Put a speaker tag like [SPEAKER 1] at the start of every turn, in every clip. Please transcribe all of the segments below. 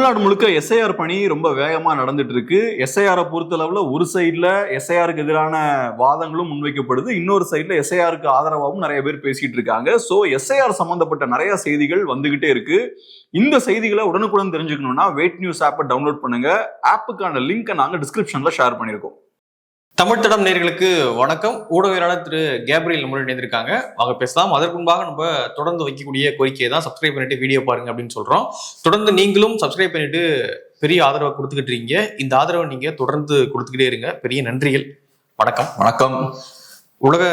[SPEAKER 1] தமிழ்நாடு முழுக்க எஸ்ஐஆர் பணி ரொம்ப வேகமாக நடந்துட்டு இருக்கு எஸ்ஐஆரை பொறுத்தளவில் ஒரு சைடில் எஸ்ஐஆருக்கு எதிரான வாதங்களும் முன்வைக்கப்படுது. இன்னொரு சைடில் எஸ்ஐஆருக்கு ஆதரவாகவும் நிறைய பேர் பேசிட்டு இருக்காங்க. ஸோ எஸ்ஐஆர் சம்மந்தப்பட்ட நிறைய செய்திகள் வந்துகிட்டே இருக்கு. இந்த செய்திகளை உடனுக்குடன் தெரிஞ்சுக்கணும்னா வெயிட் நியூஸ் ஆப்பை டவுன்லோட் பண்ணுங்க. ஆப்புக்கான லிங்கை நாங்கள் டிஸ்கிரிப்ஷனில் ஷேர் பண்ணியிருக்கோம்.
[SPEAKER 2] தமிழ் தடம் நேர்களுக்கு வணக்கம். ஊடகவியலாளர் திரு கேப்ரியல் நம்மளோட இணைந்திருக்காங்க. வாங்க பேசலாம். அதற்கு முன்பாக நம்ம தொடர்ந்து வைக்கக்கூடிய கோரிக்கையை தான் சப்ஸ்கிரைப் பண்ணிட்டு வீடியோ பாருங்க அப்படின்னு சொல்றோம். தொடர்ந்து நீங்களும் சப்ஸ்கிரைப் பண்ணிட்டு பெரிய ஆதரவை கொடுத்துக்கிட்டு இருக்கீங்க. இந்த ஆதரவை நீங்க தொடர்ந்து கொடுத்துக்கிட்டே இருங்க. பெரிய நன்றிகள். வணக்கம்.
[SPEAKER 1] வணக்கம்.
[SPEAKER 2] உலக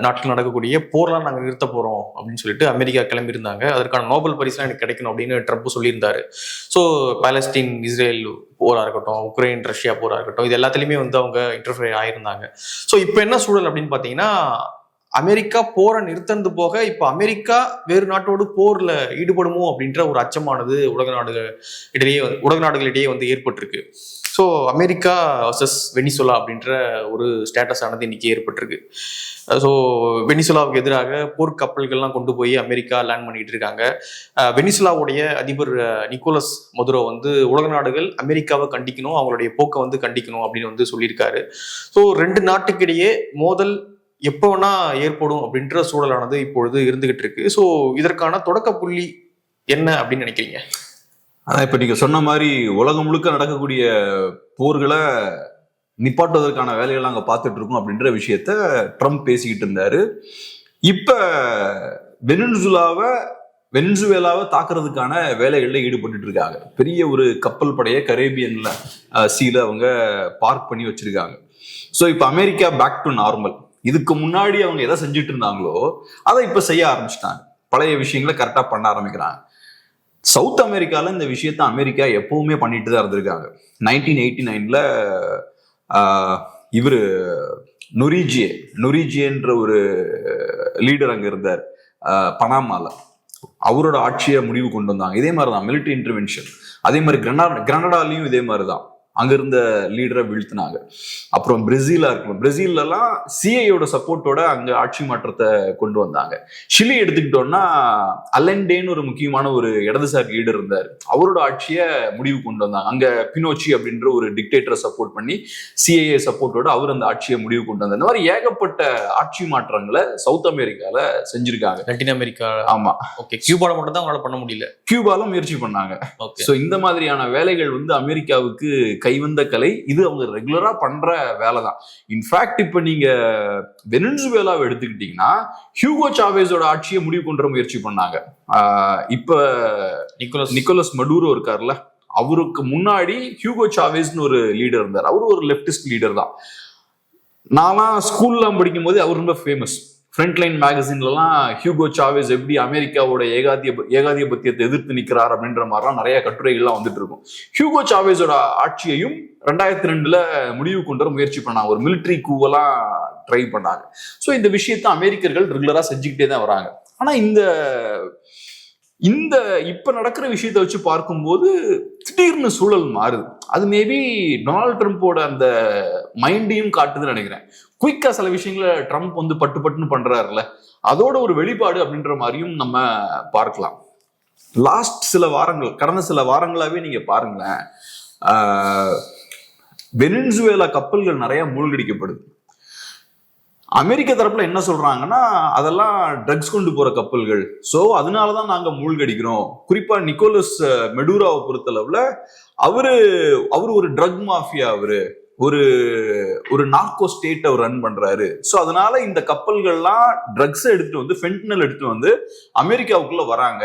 [SPEAKER 2] நாட்டில் நடக்கக்கூடிய போர்லாம் நாங்கள் நிறுத்த போகிறோம் அப்படின்னு சொல்லிட்டு அமெரிக்கா கிளம்பியிருந்தாங்க. அதற்கான நோபல் பரிசுலாம் எனக்கு கிடைக்கணும் அப்படின்னு ட்ரம்ப் சொல்லியிருந்தாரு. ஸோ பாலஸ்டீன் இஸ்ரேல் போராக இருக்கட்டும் உக்ரைன் ரஷ்யா போராக இருக்கட்டும் இது எல்லாத்துலேயுமே வந்து அவங்க இன்டர்ஃபியர் ஆயிருந்தாங்க. ஸோ இப்போ என்ன சூழல் அப்படின்னு பார்த்தீங்கன்னா அமெரிக்கா போரை நிறுத்தந்து போக இப்போ அமெரிக்கா வேறு நாட்டோடு போரில் ஈடுபடுமோ அப்படின்ற ஒரு அச்சமானது உலக நாடுகள் இடையே வந்து- உலக நாடுகளிடையே வந்து ஏற்பட்டிருக்கு. ஸோ அமெரிக்கா வர்சஸ் வெனிசுலா அப்படின்ற ஒரு ஸ்டேட்டஸ் ஆனது இன்னைக்கு ஏற்பட்டிருக்கு. ஸோ வெனிசுலாவுக்கு எதிராக போர்க்கப்பல்கள்லாம் கொண்டு போய் அமெரிக்கா லேண்ட் பண்ணிட்டு இருக்காங்க. வெனிசுலாவுடைய அதிபர் நிக்கோலஸ் மதுரோ வந்து உலக நாடுகள் அமெரிக்காவை கண்டிக்கணும் அவங்களுடைய போக்கை வந்து கண்டிக்கணும் அப்படின்னு வந்து சொல்லியிருக்காரு. ஸோ ரெண்டு நாட்டுக்கிடையே மோதல் எப்போ வேணா ஏற்படும் அப்படின்ற சூழலானது இப்பொழுது இருந்துகிட்டு இருக்கு. ஸோ இதற்கான தொடக்க புள்ளி என்ன அப்படின்னு நினைக்கிறீங்க?
[SPEAKER 1] ஆனால் இப்போ நீங்கள் சொன்ன மாதிரி உலகம் முழுக்க நடக்கக்கூடிய போர்களை நிப்பாட்டுவதற்கான வேலைகளை அங்கே பார்த்துட்டு இருக்கோம் அப்படின்ற விஷயத்த ட்ரம்ப் பேசிக்கிட்டு இருந்தாரு. இப்போ வெனிசுலாவை வெனிசுவேலாவை தாக்குறதுக்கான வேலைகளில் ஈடுபட்டுட்டு இருக்காங்க பெரிய ஒரு கப்பல் படையை கரேபியன்ல சீல அவங்க பார்க் பண்ணி வச்சிருக்காங்க. ஸோ இப்போ அமெரிக்கா பேக் டு நார்மல் இதுக்கு முன்னாடி அவங்க எதை செஞ்சுட்டு இருந்தாங்களோ அதை இப்போ செய்ய ஆரம்பிச்சிட்டாங்க. பழைய விஷயங்களை கரெக்டாக பண்ண ஆரம்பிக்கிறாங்க. சவுத் அமெரிக்காவில் இந்த விஷயத்த அமெரிக்கா எப்பவுமே பண்ணிட்டு தான் இருந்திருக்காங்க. நைன்டீன் எயிட்டி நைனில் இவர் நொரிஜியே நொரிஜியன்ற ஒரு லீடர் அங்கே இருந்தார். பனாமாவில் அவரோட ஆட்சியை முடிவு கொண்டு வந்தாங்க. இதே மாதிரி தான் மிலிட்டரி இன்டர்வென்ஷன் அதே மாதிரி கிரனா கிரனடாலையும் இதே மாதிரி தான் அங்க இருந்த லீடரை வீழ்த்தினாங்க. அப்புறம் பிரேசிலா இருக்கும் பிரேசில்லலாம் சிஐயோட சப்போர்ட்டோட அங்க ஆட்சி மாற்றத்தை கொண்டு வந்தாங்க. சிலி எடுத்துக்கிட்டோம்னா அலெண்டேன்னு ஒரு முக்கியமான ஒரு இடதுசாரி லீடர் இருந்தார். அவரோட ஆட்சியை முடிவு கொண்டு வந்தாங்க. அங்க பினோச்சி அப்படின்ற ஒரு டிக்டேட்டரை சப்போர்ட் பண்ணி சிஐஏ சப்போர்ட்டோட அவர் அந்த ஆட்சியை முடிவு கொண்டு வந்தார். இந்த மாதிரி ஏகப்பட்ட ஆட்சி மாற்றங்களை சவுத் அமெரிக்கால செஞ்சிருக்காங்க.
[SPEAKER 2] லட்டின் அமெரிக்கா.
[SPEAKER 1] ஆமா.
[SPEAKER 2] ஓகே கியூபால மட்டும் தான் அவங்களால பண்ண முடியல.
[SPEAKER 1] கியூபால முயற்சி பண்ணாங்க.
[SPEAKER 2] ஓகே.
[SPEAKER 1] சோ இந்த மாதிரியான வேலைகள் வந்து அமெரிக்காவுக்கு கைவந்த கலை இது அவங்க ரெகுலரா பண்ற வேலை தான் இன்ஃபேக்ட் இப்ப நீங்க வெனிசுவேலாவை எடுத்துக்கிட்டீங்கன்னா ஹியூகோ சாவேஸோட ஆட்சியை முடிவு கொண்டு வர முயற்சி பண்ணாங்க. இப்ப
[SPEAKER 2] நிக்கோலஸ்.
[SPEAKER 1] நிக்கோலஸ் மடூரோ இருக்கார்ல அவருக்கு முன்னாடி ஹியூகோ சாவேஸ்னு ஒரு லீடர் இருந்தார். அவரு ஒரு லெப்டிஸ்ட் லீடர் தான். நான்லாம் ஸ்கூல்லாம் படிக்கும் போது அவர் ரொம்ப ஃபேமஸ் ஃப்ரண்ட்லைன் மேகசின்லலாம் ஹியூகோ சாவேஸ் எப்படி அமெரிக்காவோட ஏகாதிய ஏகாதிபத்தியத்தை எதிர்த்து நிற்கிறார் அப்படின்ற மாதிரிலாம் நிறைய கட்டுரைகள்லாம் வந்துட்டு இருக்கும் ஹியூகோ சாவேஸோட ஆட்சியையும் ரெண்டாயிரத்தி ரெண்டுல முடிவு கொண்டு வர முயற்சி பண்ணாங்க. ஒரு மிலிட்ரி கூவெல்லாம் ட்ரை பண்ணாங்க. ஸோ இந்த விஷயத்த அமெரிக்கர்கள் ரெகுலராக செஞ்சுக்கிட்டே தான் வராங்க. ஆனால் இந்த இந்த இப்ப நடக்கிற விஷயத்தை வச்சு பார்க்கும்போது திடீர்னு சூழல் மாறுது. அது மேபி டொனால்ட் ட்ரம்ப்போட அந்த மைண்டையும் காட்டுதுன்னு நினைக்கிறேன். குயிக்கா சில விஷயங்களை ட்ரம்ப் வந்து பட்டு பட்டுன்னு பண்றாருல அதோட ஒரு வெளிப்பாடு அப்படின்ற மாதிரியும் நம்ம பார்க்கலாம். லாஸ்ட் சில வாரங்கள் கடந்த சில வாரங்களாவே நீங்க பாருங்களேன் வெனின்சுவேலா கப்பல்கள் நிறைய மூழ்கடிக்கப்படுது. அமெரிக்க தரப்புல என்ன சொல்றாங்கன்னா அதெல்லாம் ட்ரக்ஸ் கொண்டு போற கப்பல்கள். சோ அதனாலதான் நாங்க மூழ்கடிக்கிறோம். குறிப்பா நிக்கோலஸ் மெடூராவை பொறுத்தளவுல அவரு அவரு ஒரு ட்ரக் மாஃபியா அவரு. ஒரு ஒரு நார்கோ ஸ்டேட் அவர் ரன் பண்றாரு. சோ அதனால இந்த கப்பல்கள்லாம் ட்ரக்ஸ் எடுத்துட்டு வந்து ஃபென்டனல் எடுத்துட்டு வந்து அமெரிக்காவுக்குள்ள வராங்க.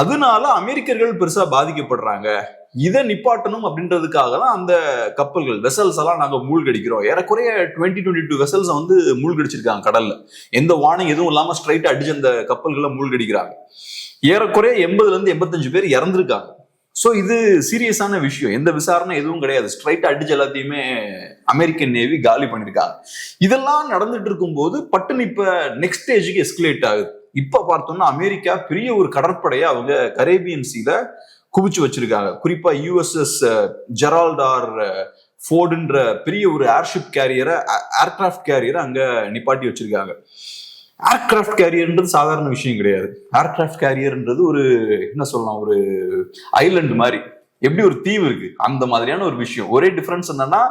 [SPEAKER 1] அதனால அமெரிக்கர்கள் பெருசா பாதிக்கப்படுறாங்க. இதை நிப்பாட்டணும் அப்படின்றதுக்காக தான் அந்த கப்பல்கள் வெசல்ஸ் எல்லாம் நாங்கள் மூழ்கடிக்கிறோம். ஏறக்குறைய டுவெண்ட்டி டுவெண்ட்டி டூ வெசல்ஸ் வந்து மூழ்கடிச்சிருக்காங்க கடல்ல. எந்த வார்னிங் எதுவும் இல்லாமல் ஸ்ட்ரைட்டாக அடிச்சு அந்த கப்பல்களை மூழ்கடிக்கிறாங்க. ஏறக்குறைய எண்பதுல இருந்து எண்பத்தஞ்சு பேர் இறந்துருக்காங்க. ஸோ இது சீரியஸான விஷயம். எந்த விசாரணை எதுவும் கிடையாது. ஸ்ட்ரைட்டாக அடிச்சு எல்லாத்தையுமே அமெரிக்கன் நேவி காலி பண்ணியிருக்காங்க இதெல்லாம் நடந்துட்டு இருக்கும்போது பட்டுன்னு இப்போ நெக்ஸ்ட் ஸ்டேஜுக்கு எஸ்கலேட் ஆகுது. இப்போ பார்த்தோம்னா அமெரிக்கா பெரிய ஒரு கடற்படையை அவங்க கரேபியன் சீல குவிச்சு வச்சிருக்காங்க. குறிப்பா யூஎஸ்எஸ் ஜெரால்டார் ஃபோர்டுன்ற பெரிய ஒரு ஏர்ஷிப் கேரியரை ஏர்கிராஃப்ட் கேரியரை அங்க நிப்பாட்டி வச்சிருக்காங்க. ஏர்கிராஃப்ட் கேரியர்ன்றது சாதாரண விஷயம் கிடையாது. ஏர்கிராஃப்ட் கேரியர்ன்றது ஒரு என்ன சொல்லலாம் ஒரு ஐலண்ட் மாதிரி. எப்படி ஒரு தீவு இருக்கு? அந்த மாதிரியான ஒரு விஷயம். ஒரே டிஃபரன்ஸ் என்னன்னா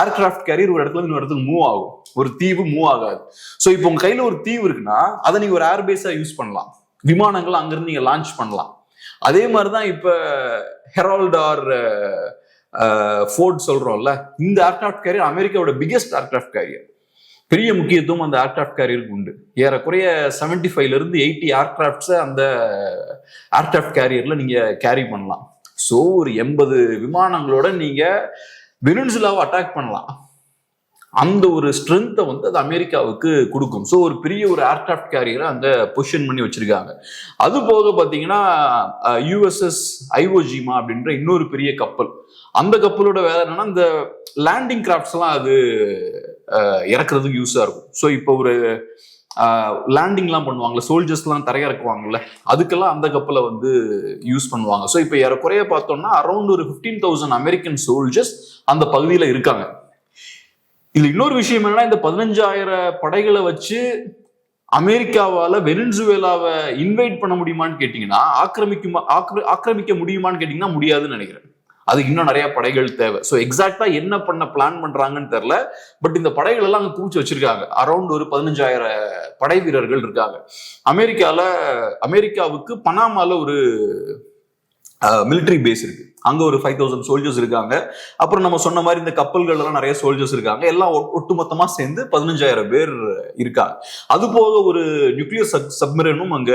[SPEAKER 1] ஏர்கிராஃப்ட் கேரியர் ஒரு இடத்துல இன்னொரு இடத்துக்கு மூவ் ஆகும். ஒரு தீவு மூவ் ஆகாது. ஸோ இப்போ உங்க கையில ஒரு தீவு இருக்குன்னா அதை நீங்க ஒரு ஏர்பேஸா யூஸ் பண்ணலாம். விமானங்கள் அங்கிருந்து நீங்க லான்ச் பண்ணலாம். அதே மாதிரிதான் இப்ப ஹெரால்ட் ஆர் ஃபோர்ட் சொல்றோம்ல இந்த ஏர்கிராஃப்ட் கேரியர் அமெரிக்காவோட பிகெஸ்ட் ஏர்கிராஃப்ட் கேரியர் பெரிய முக்கியத்துவம் அந்த ஏர்கிராஃப்ட் கேரியருக்கு உண்டு. ஏறக்குறைய செவன்டி ஃபைவ்ல இருந்து எயிட்டி ஏர்கிராஃப்ட்ஸை அந்த ஏர்கிராஃப்ட் கேரியர்ல நீங்க கேரி பண்ணலாம். ஸோ ஒரு எண்பது விமானங்களோட நீங்க வெனின்சுலாவை அட்டாக் பண்ணலாம். அந்த ஒரு ஸ்ட்ரென்த்தை வந்து அது அமெரிக்காவுக்கு கொடுக்கும். ஸோ ஒரு பெரிய ஒரு ஏர்கிராஃப்ட் கேரியரை அந்த பொசிஷன் பண்ணி வச்சிருக்காங்க. அது போக பார்த்தீங்கன்னா யூஎஸ்எஸ் ஐஓஜிமா அப்படின்ற இன்னொரு பெரிய கப்பல் அந்த கப்பலோட வேலை என்னன்னா இந்த லேண்டிங் கிராஃப்ட்ஸ்லாம் அது இறக்குறதுக்கு யூஸாக இருக்கும். ஸோ இப்போ ஒரு லேண்டிங்லாம் பண்ணுவாங்கல்ல சோல்ஜர்ஸ்லாம் தரையிறக்குவாங்கல்ல அதுக்கெல்லாம் அந்த கப்பலை வந்து யூஸ் பண்ணுவாங்க. ஸோ இப்போ ஏறக்குறைய பார்த்தோம்னா அரௌண்ட் ஒரு ஃபிஃப்டீன் தௌசண்ட் அமெரிக்கன் சோல்ஜர்ஸ் அந்த பகுதியில் இருக்காங்க. இதுல இன்னொரு விஷயம் என்னன்னா இந்த பதினஞ்சாயிரம் படைகளை வச்சு அமெரிக்காவால வெனின்சுவேலாவை இன்வைட் பண்ண முடியுமான்னு கேட்டீங்கன்னா ஆக்கிரமிக்குமா ஆக்கிர- ஆக்கிரமிக்க முடியுமான்னு கேட்டீங்கன்னா முடியாதுன்னு நினைக்கிறேன். அதுக்கு இன்னும் நிறைய படைகள் தேவை. ஸோ எக்ஸாக்டா என்ன பண்ண பிளான் பண்றாங்கன்னு தெரியல. பட் இந்த படைகள் எல்லாம் அங்கே குவிச்சு வச்சிருக்காங்க. அரௌண்ட் ஒரு பதினஞ்சாயிரம் படை வீரர்கள் இருக்காங்க. அமெரிக்கால அமெரிக்காவுக்கு பனாமால ஒரு மிலிட்டரி பேஸ் இருக்கு. அங்க ஒரு ஃபைவ் தௌசண்ட் சோல்ஜர்ஸ் இருக்காங்க. அப்புறம் நம்ம சொன்ன மாதிரி இந்த கப்பல்கள் எல்லாம் நிறைய சோல்ஜர்ஸ் இருக்காங்க. எல்லாம் ஒட்டுமொத்தமா சேர்ந்து பதினஞ்சாயிரம் பேர் இருக்காங்க. அது போக ஒரு நியூக்ளியர் சப் சப்மரனும் அங்க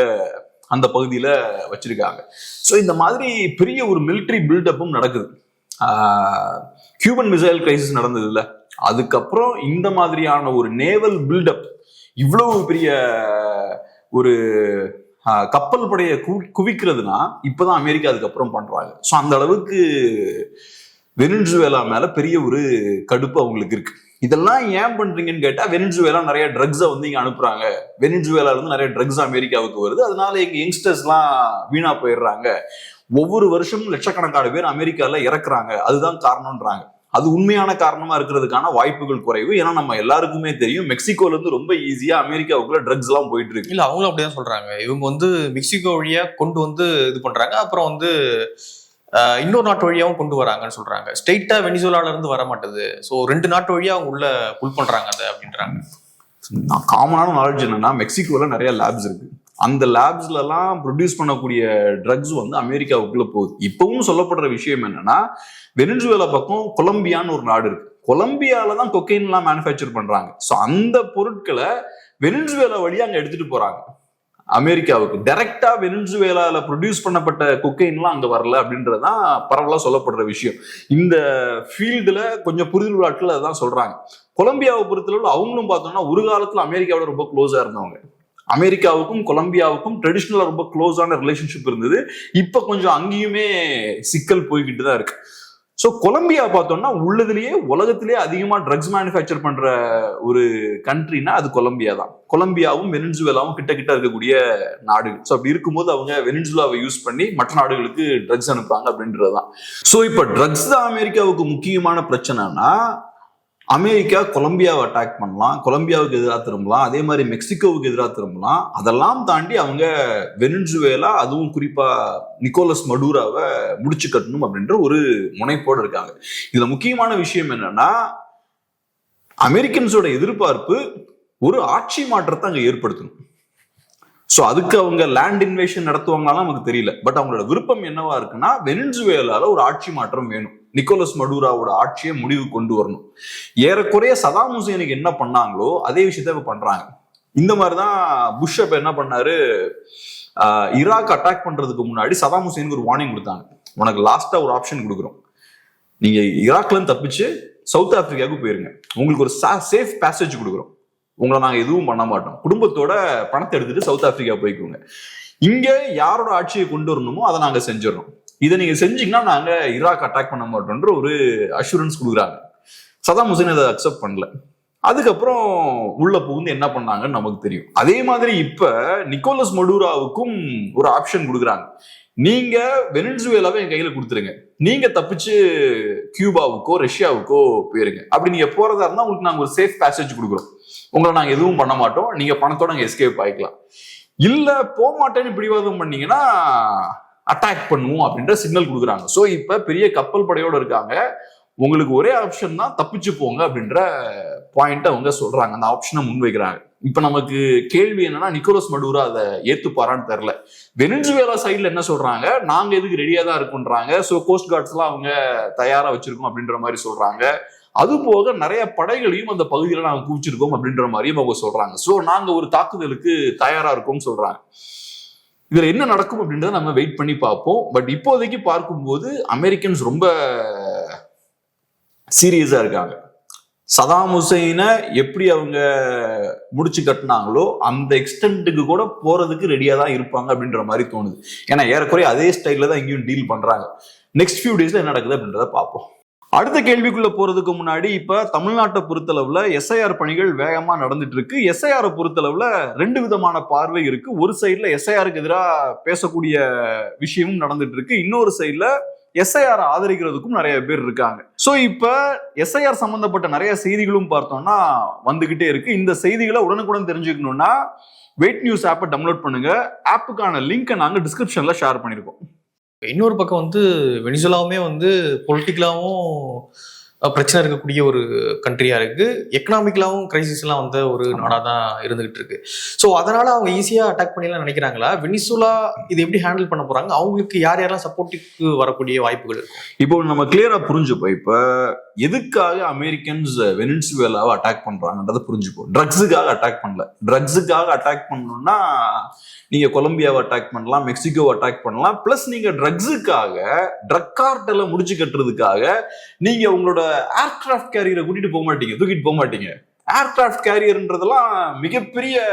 [SPEAKER 1] அந்த பகுதியில வச்சிருக்காங்க. ஸோ இந்த மாதிரி பெரிய ஒரு மிலிட்ரி பில்டப்பும் நடக்குது. கியூபன் மிசைல் கிரைசிஸ் நடந்தது இல்ல அதுக்கப்புறம் இந்த மாதிரியான ஒரு நேவல் பில்டப் இவ்வளவு பெரிய ஒரு கப்பல் படையை குவி- குவிக்கிறதுனா இப்பதான் அமெரிக்கா அதுக்கப்புறம் பண்றாங்க. ஸோ அந்த அளவுக்கு வெனின்சுவேலா மேல பெரிய ஒரு கடுப்பு அவங்களுக்கு இருக்கு. இதெல்லாம் ஏன் பண்றீங்கன்னு கேட்டா வெனின்சுவேலா நிறைய ட்ரக்ஸை வந்து இங்க அனுப்புறாங்க. வெனின்சுவேலா இருந்து நிறைய ட்ரக்ஸ் அமெரிக்காவுக்கு வருது. அதனால எங்க யங்ஸ்டர்ஸ்லாம் வீணா போயிடுறாங்க. ஒவ்வொரு வருஷமும் லட்சக்கணக்கான பேர் அமெரிக்கால இறக்குறாங்க. அதுதான் காரணம்ன்றாங்க. அது உண்மையான காரணமா இருக்கிறதுக்கான வாய்ப்புகள் குறைவு. ஏன்னா நம்ம எல்லாருக்குமே தெரியும் மெக்சிகோல இருந்து ரொம்ப ஈஸியா அமெரிக்காவுக்குள்ள ட்ரக்ஸ் எல்லாம் போயிட்டு இருக்கு
[SPEAKER 2] இல்ல அவங்களும் அப்படிதான் சொல்றாங்க. இவங்க வந்து மெக்சிகோ வழியா கொண்டு வந்து இது பண்றாங்க. அப்புறம் வந்து இன்னொரு நாட்டு வழியாவும் கொண்டு வராங்கன்னு சொல்றாங்க. ஸ்ட்ரெயிட்டா வெனிசுலால இருந்து வர மாட்டுது. ஸோ ரெண்டு நாட்டு வழியா அவங்க உள்ள புல் பண்றாங்க அதை அப்படின்றாங்க.
[SPEAKER 1] நான் காமனான நாலேஜ் என்னன்னா மெக்சிகோல நிறைய லேப்ஸ் இருக்கு. அந்த லேப்ஸ்லலாம் ப்ரொடியூஸ் பண்ணக்கூடிய ட்ரக்ஸ் வந்து அமெரிக்காவுக்குள்ள போகுது. இப்பவும் சொல்லப்படுற விஷயம் என்னன்னா வெனிசுவேலா பக்கம் கொலம்பியான்னு ஒரு நாடு இருக்கு. கொலம்பியால தான் கொக்கைன் எல்லாம் மேனுஃபேக்சர் பண்றாங்க. ஸோ அந்த பொருட்களை வெனிசுவேலா வழியாக அங்க எடுத்துட்டு போறாங்க. அமெரிக்காவுக்கு. டைரக்டா வெனிசுவேலால ப்ரொடியூஸ் பண்ணப்பட்ட கொக்கைன்லாம் அங்க வரல அப்படின்றதான் பரவலா சொல்லப்படுற விஷயம். இந்த ஃபீல்டுல கொஞ்சம் புரிதல் ஆட்கள் அதான் சொல்றாங்க. கொலம்பியாவை பொறுத்தளவு அவங்களும் பார்த்தோம்னா ஒரு காலத்துல அமெரிக்காவோட ரொம்ப க்ளோஸா இருந்தவங்க. அமெரிக்காவுக்கும் கொலம்பியாவுக்கும் ட்ரெடிஷ்னலாக ரொம்ப க்ளோஸான ரிலேஷன்ஷிப் இருந்தது. இப்போ கொஞ்சம் அங்கேயுமே சிக்கல் போய்கிட்டு தான் இருக்கு. ஸோ கொலம்பியா பார்த்தோம்னா உள்ளதுலேயே உலகத்திலேயே அதிகமாக ட்ரக்ஸ் மேனுஃபேக்சர் பண்ணுற ஒரு கண்ட்ரினா அது கொலம்பியா தான். கொலம்பியாவும் வெனின்சுவேலாவும் கிட்ட கிட்ட இருக்கக்கூடிய நாடுகள். ஸோ அப்படி இருக்கும்போது அவங்க வெனின்சுலாவை யூஸ் பண்ணி மற்ற நாடுகளுக்கு ட்ரக்ஸ் அனுப்புறாங்க அப்படின்றதுதான் ஸோ இப்போ ட்ரக்ஸ் தான் அமெரிக்காவுக்கு முக்கியமான பிரச்சனைனா அமெரிக்கா கொலம்பியாவை அட்டாக் பண்ணலாம் கொலம்பியாவுக்கு எதிராக திரும்பலாம் அதே மாதிரி மெக்சிகோவுக்கு எதிராக திரும்பலாம். அதெல்லாம் தாண்டி அவங்க வெனின்சுவேலா அதுவும் குறிப்பா நிக்கோலஸ் மடூராவை முடிச்சு கட்டணும் அப்படின்ற ஒரு முனைப்போடு இருக்காங்க. இதுல முக்கியமான விஷயம் என்னன்னா அமெரிக்கன்ஸோட எதிர்பார்ப்பு ஒரு ஆட்சி மாற்றத்தை அங்கே ஏற்படுத்தணும். ஸோ அதுக்கு அவங்க லேண்ட் இன்வேஷன் நடத்துவாங்களாம் நமக்கு தெரியல. பட் அவங்களோட விருப்பம் என்னவா இருக்குன்னா வெனின்சுவேலால ஒரு ஆட்சி மாற்றம் வேணும். நிக்கோலஸ் மடூராவோட ஆட்சியை முடிவு கொண்டு வரணும். ஏறக்குறைய சதாம் ஹுசேனுக்கு என்ன பண்ணாங்களோ அதே விஷயத்த இப்ப பண்றாங்க. இந்த மாதிரிதான் புஷ் அப்ப என்ன பண்ணாரு? ஈராக் அட்டாக் பண்றதுக்கு முன்னாடி சதாம் ஹுசேனுக்கு ஒரு வார்னிங் கொடுத்தாங்க. உனக்கு லாஸ்டா ஒரு ஆப்ஷன் கொடுக்குறோம். நீங்க ஈராக்ல இருந்து தப்பிச்சு சவுத் ஆப்பிரிக்காவுக்கு போயிருங்க. உங்களுக்கு ஒரு சேஃப் பேசேஜ் கொடுக்குறோம். உங்களை நாங்கள் எதுவும் பண்ண மாட்டோம். குடும்பத்தோட பணத்தை எடுத்துட்டு சவுத் ஆப்பிரிக்கா போய்க்கோங்க. இங்க யாரோட ஆட்சியை கொண்டு வரணுமோ அதை நாங்க செஞ்சிடறோம். இதை நீங்க செஞ்சீங்கன்னா நாங்க ஈராக் அட்டாக் பண்ண மாட்டோம்ன்ற ஒரு அஷூரன்ஸ் கொடுக்குறாங்க. சதாம் ஹுசேன் அதை அக்செப்ட் பண்ணல. அதுக்கப்புறம் உள்ள புகுந்து என்ன பண்ணாங்கன்னு நமக்கு தெரியும். அதே மாதிரி இப்ப நிக்கோலஸ் மடூராவுக்கும் ஒரு ஆப்ஷன் கொடுக்குறாங்க. நீங்க வெனின்சுவேலாவை என் கையில கொடுத்துருங்க. நீங்க தப்பிச்சு கியூபாவுக்கோ ரஷ்யாவுக்கோ போயிருங்க. அப்படி நீங்க போறதா இருந்தா உங்களுக்கு நாங்க ஒரு சேஃப் பேசேஜ் கொடுக்குறோம். உங்களை நாங்க எதுவும் பண்ண மாட்டோம். நீங்க பணத்தோட எஸ்கேப் ஆயிக்கலாம். இல்ல போக மாட்டேன்னு பிடிவாதம் பண்ணீங்கன்னா அட்டாக் பண்ணுவோம் அப்படின்ற சிக்னல் கொடுக்குறாங்க. ஸோ இப்போ பெரிய கப்பல் படையோடு இருக்காங்க. உங்களுக்கு ஒரே ஆப்ஷன் தான் தப்பிச்சு போங்க அப்படின்ற பாயிண்ட் அவங்க சொல்றாங்க. அந்த ஆப்ஷனை முன்வைக்கிறாங்க. இப்ப நமக்கு கேள்வி என்னன்னா நிக்கோலஸ் மடூரா அதை ஏத்துப்பாரான்னு தெரியல. வெனின்சுவேலா சைட்ல என்ன சொல்றாங்க? நாங்க எதுக்கு ரெடியா தான் இருக்குன்றாங்க. ஸோ கோஸ்ட் கார்ட்ஸ் எல்லாம் அவங்க தயாரா வச்சிருக்கோம் அப்படின்ற மாதிரி சொல்றாங்க. அது போக நிறைய படைகளையும் அந்த பகுதியில நாங்க குவிச்சிருக்கோம் அப்படின்ற மாதிரியும் அவங்க சொல்றாங்க. ஸோ நாங்க ஒரு தாக்குதலுக்கு தயாரா இருக்கோம்னு சொல்றாங்க. இதுல என்ன நடக்கும் அப்படின்றத நம்ம வெயிட் பண்ணி பார்ப்போம். பட் இப்போதைக்கு பார்க்கும்போது அமெரிக்கன்ஸ் ரொம்ப சீரியஸா இருக்காங்க. சதாம் ஹுசைனை எப்படி அவங்க முடிச்சு கட்டினாங்களோ அந்த எக்ஸ்டென்ட்டுக்கு கூட போறதுக்கு ரெடியா தான் இருப்பாங்க அப்படின்ற மாதிரி தோணுது. ஏன்னா ஏறக்குறைய அதே ஸ்டைலில் தான் இங்கேயும் டீல் பண்றாங்க. நெக்ஸ்ட் ஃபியூ டேஸ்ல என்ன நடக்குது அப்படின்றத பார்ப்போம். அடுத்த கேள்விக்குள்ள போறதுக்கு முன்னாடி இப்ப தமிழ்நாட்டை பொறுத்தளவுல எஸ்ஐஆர் பணிகள் வேகமா நடந்துட்டு இருக்கு. எஸ்ஐஆரை பொறுத்தளவுல ரெண்டு விதமான பார்வை இருக்கு. ஒரு சைட்ல எஸ்ஐஆருக்கு எதிராக பேசக்கூடிய விஷயமும் நடந்துட்டு இருக்கு. இன்னொரு சைட்ல எஸ்ஐஆர் ஆதரிக்கிறதுக்கும் நிறைய பேர் இருக்காங்க. சோ இப்ப எஸ்ஐஆர் சம்பந்தப்பட்ட நிறைய செய்திகளும் பார்த்தோம்னா வந்துகிட்டே இருக்கு. இந்த செய்திகளை உடனுக்குடன் தெரிஞ்சுக்கணும்னா வெயிட் நியூஸ் ஆப்பை டவுன்லோட் பண்ணுங்க. ஆப்புக்கான லிங்கை நாங்கள் டிஸ்கிரிப்ஷன்ல ஷேர் பண்ணியிருக்கோம்
[SPEAKER 2] இன்னொரு பக்கம் வந்து வெனிசுலாவுமே வந்து பொலிட்டிக்கலாகவும் பிரச்சனை இருக்கக்கூடிய ஒரு கண்ட்ரியா இருக்கு. எக்கனாமிக்கலாவும் கிரைசிஸ் எல்லாம் வந்த ஒரு நாடா தான் இருந்துகிட்டு இருக்கு. ஸோ அதனால அவங்க ஈஸியா அட்டாக் பண்ணிடலாம் நினைக்கிறாங்களா? வெனிசுலா இது எப்படி ஹேண்டில் பண்ண போறாங்க? அவங்களுக்கு யார் யாரெல்லாம் சப்போர்ட்டுக்கு வரக்கூடிய வாய்ப்புகள் இருக்கும்?
[SPEAKER 1] இப்போ நம்ம கிளியரா புரிஞ்சுப்போம். இப்ப எதுக்காக அமெரிக்கன்ஸ் வெனின்சுவேலாவை அட்டாக் பண்றாங்கன்றத புரிஞ்சுப்போம். ட்ரக்ஸுக்காக அட்டாக் பண்ணல. ட்ரக்ஸுக்காக அட்டாக் பண்ணணும்னா நீங்க கொலம்பியாவை அட்டாக் பண்ணலாம் மெக்சிகோவை அட்டாக் பண்ணலாம். பிளஸ் நீங்க ட்ரக்ஸுக்காக ட்ரக் கார்ட்டல முடிச்சு கட்டுறதுக்காக நீங்க உங்களோட ஏர்கிராஃப்ட் கேரியரை கூட்டிட்டு போக மாட்டீங்க தூக்கிட்டு போக மாட்டீங்க. ஏர்கிராஃப்ட் கேரியர்ன்றதெல்லாம் மிகப்பெரிய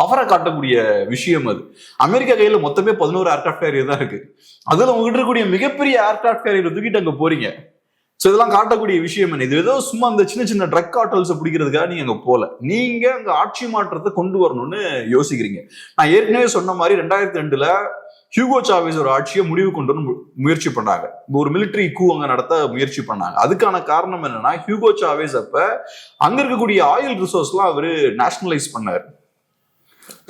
[SPEAKER 1] பவரை காட்டக்கூடிய விஷயம் அது. அமெரிக்கா கையில மொத்தமே பதினோரு ஏர்கிராஃப்ட் கேரியர் தான் இருக்கு. அதுல உங்ககிட்ட இருக்கக்கூடிய மிகப்பெரிய ஏர்கிராஃப்ட் கேரியர் தூக்கிட்டு அங்க போறீங்க. ஸோ இதெல்லாம் காட்டக்கூடிய விஷயம் என்ன? இது ஏதோ சும்மா அந்த சின்ன சின்ன ட்ரக் காட்டல்ஸை பிடிக்கிறதுக்காக நீங்க அங்கே போல. நீங்க அங்கே ஆட்சி மாற்றத்தை கொண்டு வரணும்னு யோசிக்கிறீங்க. நான் ஏற்கனவே சொன்ன மாதிரி ரெண்டாயிரத்தி ரெண்டுல ஹியூகோ சாவேஸ் ஒரு ஆட்சியை முடிவு கொண்டு வர முயற்சி பண்ணாங்க. ஒரு மிலிட்டரி கூ அங்க நடத்த முயற்சி பண்ணாங்க. அதுக்கான காரணம் என்னன்னா ஹியூகோ சாவேஸ் அப்ப அங்க இருக்கக்கூடிய ஆயில் ரிசோர்ஸ்லாம் அவரு நேஷனலைஸ் பண்ணாரு.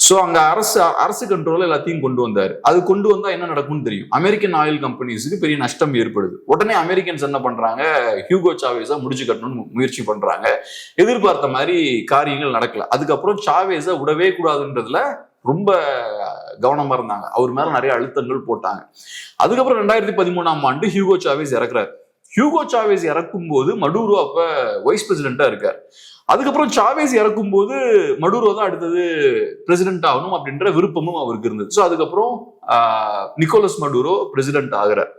[SPEAKER 1] ஸோ அங்க அரசு அரசு கண்ட்ரோல் எல்லாத்தையும் கொண்டு வந்தாரு. அது கொண்டு வந்தா என்ன நடக்கும்னு தெரியும். அமெரிக்கன் ஆயில் கம்பெனிஸுக்கு பெரிய நஷ்டம் ஏற்படுது. உடனே அமெரிக்கன்ஸ் என்ன பண்றாங்க? ஹியூகோ சாவேஸா முடிச்சு கட்டணும்னு முயற்சி பண்றாங்க. எதிர்பார்த்த மாதிரி காரியங்கள் நடக்கல. அதுக்கப்புறம் சாவேஸை விடவே கூடாதுன்றதுல ரொம்ப கவனமா இருந்தாங்க. அவர் மேல நிறைய அழுத்தங்கள் போட்டாங்க. அதுக்கப்புறம் ரெண்டாயிரத்தி பதிமூணாம் ஆண்டு ஹியூகோ சாவேஸ் இறக்குறாரு. ஹியூகோ சாவேஸ் இறக்கும் போது மடூரோ அப்ப வைஸ் பிரசிடென்டா இருக்கார். அதுக்கப்புறம் சாவேஸ் இறக்கும் போது மடூரோ தான் அடுத்தது பிரசிடென்ட் ஆகணும் அப்படின்ற விருப்பமும் அவருக்கு இருந்தது. ஸோ அதுக்கப்புறம் நிக்கோலஸ் மடூரோ பிரசிடென்ட் ஆகிறார்.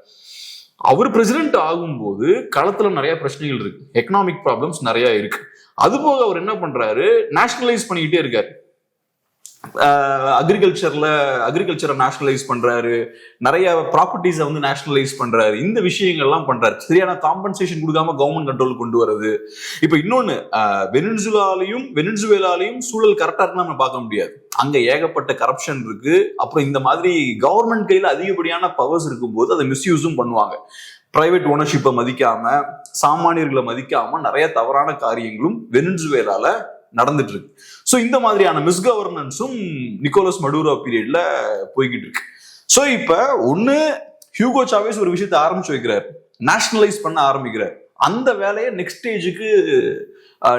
[SPEAKER 1] அவர் பிரசிடென்ட் ஆகும்போது களத்துல நிறைய பிரச்சனைகள் இருக்கு. எக்கனாமிக் ப்ராப்ளம்ஸ் நிறைய இருக்கு. அது போக அவர் என்ன பண்றாரு? நேஷனலைஸ் பண்ணிக்கிட்டே இருக்காரு. அக்ரிகல்ச்சர்ல அக்ரிகல்ச்சரை நேஷனலைஸ் பண்றாரு. நிறைய ப்ராப்பர்ட்டிஸை வந்து நேஷனலைஸ் பண்றாரு. இந்த விஷயங்கள்லாம் பண்றாரு. சரியான காம்பன்சேஷன் கொடுக்காம கவர்மெண்ட் கண்ட்ரோல் கொண்டு வர்றது. இப்போ இன்னொன்னு வெனின்சுலாலையும் வெனின்சுவேலாலையும் சூழல் கரெக்டா இருக்குன்னு நம்ம பார்க்க முடியாது. அங்க ஏகப்பட்ட கரப்ஷன் இருக்கு. அப்புறம் இந்த மாதிரி கவர்மெண்ட் கையில அதிகப்படியான பவர்ஸ் இருக்கும்போது அதை மிஸ்யூஸும் பண்ணுவாங்க. பிரைவேட் ஓனர்ஷிப்பை மதிக்காம சாமானியர்களை மதிக்காம நிறைய தவறான காரியங்களும் வெனின்சுவேலால நடந்துட்டு இருக்கு ஸோ இந்த மாதிரியான மிஸ்கவர்னன்ஸும் நிக்கோலஸ் மடூரோ பீரியட்ல போய்கிட்டு இருக்கு ஸோ இப்போ ஒன்று ஹியூகோ சாவேஸ் ஒரு விஷயத்தை ஆரம்பிச்சு வைக்கிறார். நேஷனலைஸ் பண்ண ஆரம்பிக்கிறார். அந்த வேலையை நெக்ஸ்ட் ஸ்டேஜுக்கு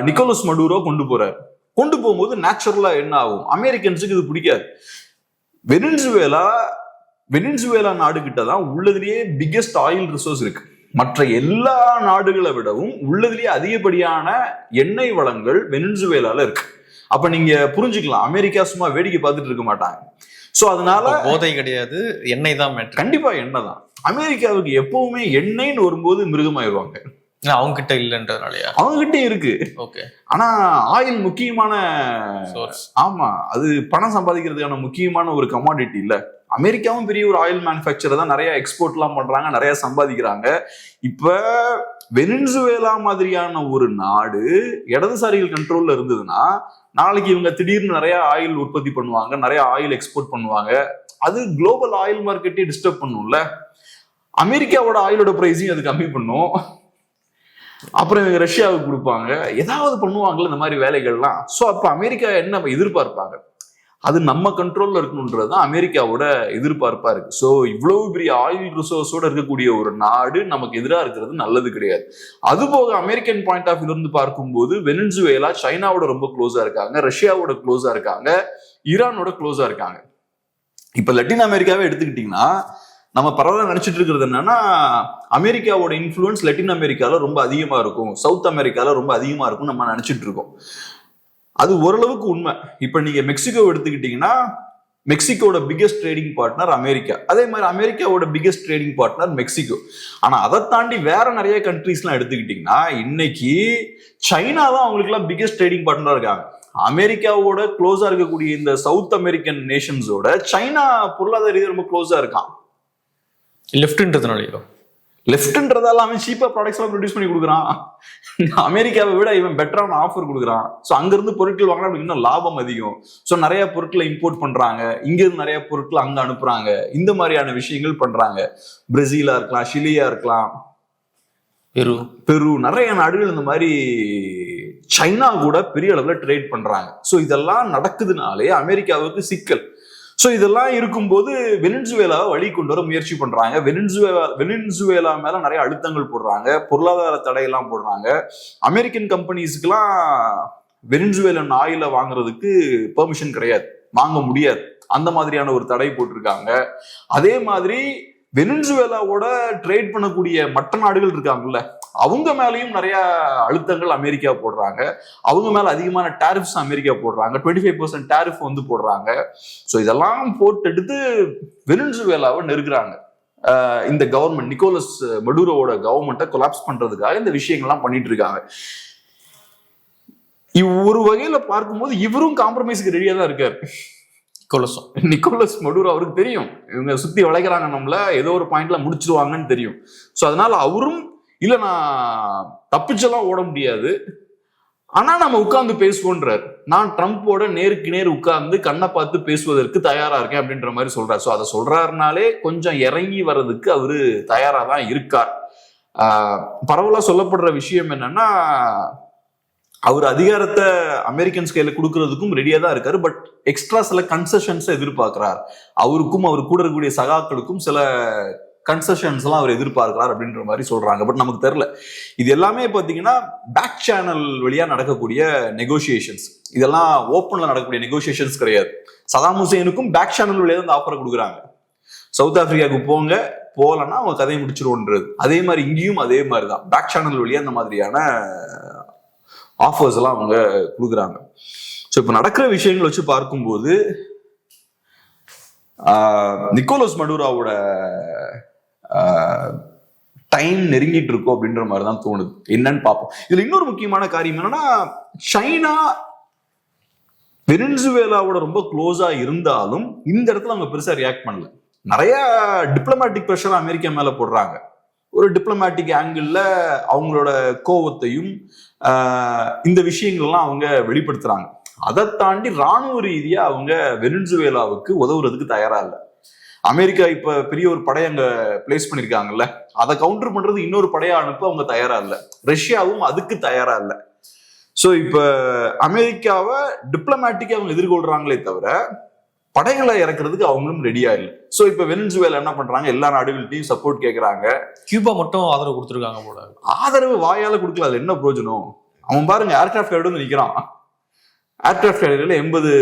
[SPEAKER 1] நிக்கோலஸ் மடூரோ கொண்டு போறார். கொண்டு போகும்போது நேச்சுரலா என்ன ஆகும்? அமெரிக்கன்ஸுக்கு இது பிடிக்காது. வெனின்சுவேலா வெனின்சுவேலா நாடுகிட்ட தான் உள்ளதுலேயே பிக்கெஸ்ட் ஆயில் ரிசோர்ஸ் இருக்கு. மற்ற எல்லா நாடுகளை விடவும் உள்ளதுலயே அதிகப்படியான எண்ணெய் வளங்கள் வெனின்சுவேலால இருக்கு. அப்ப நீங்க புரிஞ்சுக்கலாம் அமெரிக்கா சும்மா வேடிக்கை பார்த்துட்டு இருக்க மாட்டாங்க. சோ அதனால
[SPEAKER 2] போதை கிடையாது எண்ணெய் தான் மேட்ரு
[SPEAKER 1] கண்டிப்பா எண்ணெய் தான். அமெரிக்காவுக்கு எப்பவுமே எண்ணெய்ன்னு வரும்போது மிருகமாயிருவாங்க.
[SPEAKER 2] அவங்க கிட்ட இல்லைன்றதுனாலயா?
[SPEAKER 1] அவங்க கிட்டே இருக்கு.
[SPEAKER 2] ஓகே.
[SPEAKER 1] ஆனா ஆயில் முக்கியமான ஆமா அது பணம் சம்பாதிக்கிறதுக்கான முக்கியமான ஒரு கமாடிட்டி இல்ல. அமெரிக்காவும் பெரிய ஒரு ஆயில் மேனுஃபேக்சர் தான் நிறைய எக்ஸ்போர்ட்லாம் பண்ணுறாங்க பண்றாங்க நிறைய சம்பாதிக்கிறாங்க. இப்ப வெனின்சுவேலா மாதிரியான ஒரு நாடு இடதுசாரிகள் கண்ட்ரோல்ல இருந்ததுன்னா நாளைக்கு இவங்க திடீர்னு நிறைய ஆயில் உற்பத்தி பண்ணுவாங்க நிறைய ஆயில் எக்ஸ்போர்ட் பண்ணுவாங்க. அது குளோபல் ஆயில் மார்க்கெட்டே டிஸ்டர்ப் பண்ணும்ல. அமெரிக்காவோட ஆயிலோட பிரைஸையும் அது கம்மி பண்ணும். அப்புறம் இவங்க ரஷ்யாவுக்கு கொடுப்பாங்க. ஏதாவது பண்ணுவாங்கல்ல இந்த மாதிரி வேலைகள்லாம். ஸோ அப்போ அமெரிக்கா என்ன எதிர்பார்ப்பாங்க? அது நம்ம கண்ட்ரோலில் இருக்கணுன்றது தான் அமெரிக்காவோட எதிர்பார்ப்பாக இருக்குது ஸோ இவ்வளவு பெரிய ஆயில் ரிசோர்ஸோட இருக்கக்கூடிய ஒரு நாடு நமக்கு எதிராக இருக்கிறது நல்லது கிடையாது. அதுபோக அமெரிக்கன் பாயிண்ட் ஆஃப் இருந்து பார்க்கும்போது வெனின்சுவேலா சைனாவோட ரொம்ப க்ளோஸாக இருக்காங்க. ரஷ்யாவோட க்ளோஸாக இருக்காங்க. ஈரானோட க்ளோஸாக இருக்காங்க. இப்போ லட்டின் அமெரிக்காவே எடுத்துக்கிட்டிங்கன்னா நம்ம பரவாயில்ல நினச்சிட்டு இருக்கிறது என்னன்னா அமெரிக்காவோட இன்ஃப்ளூயன்ஸ் லட்டின் அமெரிக்காவில் ரொம்ப அதிகமாக இருக்கும். சவுத் அமெரிக்காவில் ரொம்ப அதிகமாக இருக்கும் நம்ம நினச்சிட்டு இருக்கோம். அது ஓரளவுக்கு உண்மை. இப்ப நீங்க மெக்சிகோ எடுத்துக்கிட்டீங்கன்னா மெக்சிகோட பிக்கெஸ்ட் ட்ரேடிங் பார்ட்னர் அமெரிக்கா. அதே மாதிரி அமெரிக்காவோட பிகெஸ்ட் ட்ரேடிங் பார்ட்னர் மெக்சிகோ. ஆனா அதை தாண்டி வேற நிறைய கண்ட்ரீஸ்லாம் எடுத்துக்கிட்டீங்கன்னா இன்னைக்கு சைனா தான் அவங்களுக்குலாம் பிக்கஸ்ட் ட்ரேடிங் பார்ட்னரா இருக்காங்க. அமெரிக்காவோட க்ளோஸா இருக்கக்கூடிய இந்த சவுத் அமெரிக்கன் நேஷன்ஸோட சைனா பொருளாதார ரீதியாக ரொம்ப க்ளோஸா இருக்கான்.
[SPEAKER 2] லெஃப்ட்ன்றதுனாலயோ
[SPEAKER 1] லெஃப்ட்ன்றதால அவன் சீப்பா ப்ராடக்ட்ஸ் எல்லாம் ப்ரொடியூஸ் பண்ணி கொடுக்குறான். அமெரிக்காவை விட இவன் பெட்டரான ஆஃபர் கொடுக்குறான். ஸோ அங்கிருந்து பொருட்கள் வாங்கினா இன்னும் லாபம் அதிகம். ஸோ நிறைய பொருட்களை இம்போர்ட் பண்றாங்க. இங்க இருந்து நிறைய பொருட்கள் அங்க அனுப்புறாங்க. இந்த மாதிரியான விஷயங்கள் பண்றாங்க. பிரேசிலா இருக்கலாம் சிலியா இருக்கலாம்
[SPEAKER 2] பெரு.
[SPEAKER 1] பெரு நிறைய நாடுகள் இந்த மாதிரி சைனா கூட பெரிய அளவுல ட்ரேட் பண்றாங்க. ஸோ இதெல்லாம் நடக்குதுனாலே அமெரிக்காவுக்கு சிக்கல். ஸோ இதெல்லாம் இருக்கும்போது வெனின்சுவேலாவை வழி கொண்டு வர முயற்சி பண்றாங்க. வெனின்சுவேலா வெனின்சுவேலா மேல நிறைய அழுத்தங்கள் போடுறாங்க. பொருளாதார தடையெல்லாம் போடுறாங்க. அமெரிக்கன் கம்பெனிஸுக்கெல்லாம் வெனின்சுவேலன் ஆயில வாங்குறதுக்கு பெர்மிஷன் கிடையாது. வாங்க முடியாது. அந்த மாதிரியான ஒரு தடை போட்டிருக்காங்க. அதே மாதிரி வெனின்சுவேலாவோட ட்ரேட் பண்ணக்கூடிய மற்ற நாடுகள் இருக்காங்கல்ல அவங்க மேலேயும் நிறைய அழுத்தங்கள் அமெரிக்கா போடுறாங்க. அவங்க மேல அதிகமான டேரிஃப்ஸ் அமெரிக்கா போடுறாங்க. டுவெண்ட்டி ஃபைவ் பர்சன்ட் டேரிஃப் வந்து போடுறாங்க. ஸோ இதெல்லாம் போட்டெடுத்து வெனின்சுவேலாவை நெருக்கிறாங்க இந்த கவர்மெண்ட் நிக்கோலஸ் மடூரோவோட கவர்மெண்ட்டை கொலாப்ஸ் பண்றதுக்காக இந்த விஷயங்கள்லாம் பண்ணிட்டு இருக்காங்க. ஒரு வகையில பார்க்கும்போது இவரும் காம்ப்ரமைஸுக்கு ரெடியா தான் இருக்காரு.
[SPEAKER 2] கொலசம்
[SPEAKER 1] நிக்கோலஸ் மடூரோ அவருக்கு தெரியும். இவங்க சுத்தி வளைக்கிறாங்க நம்மள ஏதோ ஒரு பாயிண்ட்ல முடிச்சிருவாங்கன்னு தெரியும். ஸோ அதனால அவரும் இல்லை நான் தப்பிச்செல்லாம் ஓட முடியாது. ஆனால் நம்ம உட்கார்ந்து பேசுவோன்றார். நான் ட்ரம்ப்போட நேருக்கு நேர் உட்கார்ந்து கண்ணை பார்த்து பேசுவதற்கு தயாராக இருக்கேன் அப்படின்ற மாதிரி சொல்கிறார் ஸோ அதை சொல்கிறாருனாலே கொஞ்சம் இறங்கி வர்றதுக்கு அவர் தயாராக தான் இருக்கார். பரவலாக சொல்லப்படுற விஷயம் என்னன்னா அவர் அதிகாரத்தை அமெரிக்கன் ஸ்கேல கொடுக்கறதுக்கும் ரெடியாக தான் இருக்காரு. பட் எக்ஸ்ட்ரா சில கன்செஷன்ஸை எதிர்பார்க்கிறார். அவருக்கும் அவர் கூட இருக்கக்கூடிய சகாக்களுக்கும் சில கன்செஷன்ஸ் எல்லாம் அவர் எதிர்பார்க்கிறார் அப்படின்ற மாதிரி சொல்றாங்க. பட் நமக்கு தெரியல. இது எல்லாமே பாத்தீங்கன்னா பேக் சேனல் வழியா நடக்கக்கூடிய நெகோசியேஷன்ஸ் இதெல்லாம் ஓப்பன்ல நடக்கக்கூடிய நெகோசியேஷன்ஸ் கிடையாது. சதாம் ஹுசேனுக்கும் பேக் சேனல் வழியா தான் ஆஃபர் கொடுக்குறாங்க. சவுத் ஆப்பிரிக்காவுக்கு போங்க போகலன்னா அவங்க கதையை முடிச்சிருவோன்றது. அதே மாதிரி இங்கேயும் அதே மாதிரி தான். பேக் சேனல் வழியா அந்த மாதிரியான ஆஃபர்ஸ் எல்லாம் அவங்க கொடுக்குறாங்க. ஸோ இப்போ நடக்கிற விஷயங்கள் வச்சு பார்க்கும்போது நிக்கோலஸ் மடூராவோட டைம் நெருங்கிட்டு இருக்கோம் அப்படின்ற மாதிரி தான் தோணுது. என்னன்னு பார்ப்போம். இதுல இன்னொரு முக்கியமான காரியம் என்னன்னா சைனா வெனின்சுவேலாவோட ரொம்ப க்ளோஸா இருந்தாலும் இந்த இடத்துல அவங்க பெருசா ரியாக்ட் பண்ணல. நிறைய டிப்ளமேட்டிக் ப்ரெஷர் அமெரிக்கா மேல போடுறாங்க. ஒரு டிப்ளமேட்டிக் ஆங்கிள் அவங்களோட கோவத்தையும் இந்த விஷயங்கள்லாம் அவங்க வெளிப்படுத்துறாங்க. அதை தாண்டி ராணுவ ரீதியா அவங்க வெனின்சுவேலாவுக்கு உதவுறதுக்கு தயாரா இல்லை. அமெரிக்கா இப்ப பெரிய ஒரு படை அங்க பிளேஸ் பண்ணிருக்காங்கல்ல. அதை கவுண்டர் பண்றது இன்னொரு படையா அனுப்ப அவங்க தயாரா இல்லை. ரஷ்யாவும் அதுக்கு தயாரா இல்லை. ஸோ இப்ப அமெரிக்காவை டிப்ளமேட்டிக்கா அவங்க எதிர்கொள்றாங்களே தவிர படைகளை இறக்குறதுக்கு அவங்களும் ரெடியா இல்லை. ஸோ இப்ப வெனின்சுவேலா என்ன பண்றாங்க? எல்லா நாடுகள்ட்டையும் சப்போர்ட் கேட்கறாங்க
[SPEAKER 2] கியூபா மட்டும் ஆதரவு கொடுத்துருக்காங்க போல
[SPEAKER 1] ஆதரவு வாயால கொடுக்கல. அது என்ன பிரயோஜனம்? அவன் பாருங்க ஏர்கிராஃப்ட் வந்து நிக்கிறான். ஏர்கிராஃப்ட் எண்பது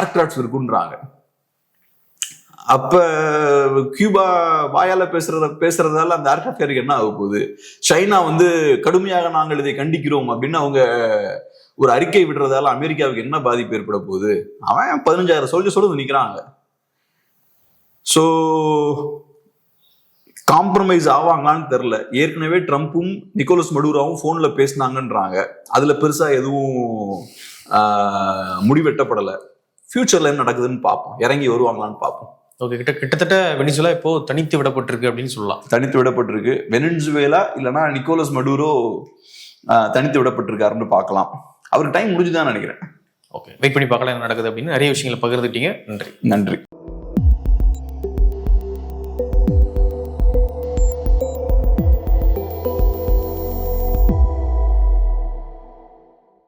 [SPEAKER 1] ஏர்கிராஃப்ட்ஸ் இருக்குன்றாங்க. அப்ப கியூபா வாயால பேசுறத பேசுறதால அந்த ஏர்கிராஃப்ட் என்ன ஆக போகுது? சைனா வந்து கடுமையாக நாங்கள் இதை கண்டிக்கிறோம் அப்படின்னு அவங்க ஒரு அறிக்கை விடுறதால அமெரிக்காவுக்கு என்ன பாதிப்பு ஏற்பட போகுது? அவன் பதினஞ்சாயிரம் சொல்லி நிற்கிறாங்க நிக்கிறாங்க. ஸோ காம்ப்ரமைஸ் ஆவாங்களான்னு தெரில ஏற்கனவே ட்ரம்ப்பும் நிக்கோலஸ் மடூராவும் ஃபோனில் பேசினாங்கன்றாங்க. அதில் பெருசாக எதுவும் முடிவெட்டப்படலை. ஃப்யூச்சரில் என்ன நடக்குதுன்னு பார்ப்போம். இறங்கி வருவாங்களான்னு பார்ப்போம்.
[SPEAKER 2] ஓகே கிட்ட கிட்டத்தட்ட வெனிசுலா இப்போ தனித்து விடப்பட்டிருக்கு அப்படின்னு சொல்லலாம்.
[SPEAKER 1] தனித்து விடப்பட்டிருக்கு. வெனின்சுவேலா இல்லைன்னா நிக்கோலஸ் மடூரோ தனித்து விடப்பட்டிருக்காருன்னு பார்க்கலாம். அவருக்கு டைம் முடிஞ்சுதான் நினைக்கிறேன்.
[SPEAKER 2] ஓகே வெயிட் பண்ணி பார்க்கலாம் என்ன நடக்குது அப்படின்னு நிறைய விஷயங்களை பகிர்ந்துட்டீங்க நன்றி.
[SPEAKER 1] நன்றி.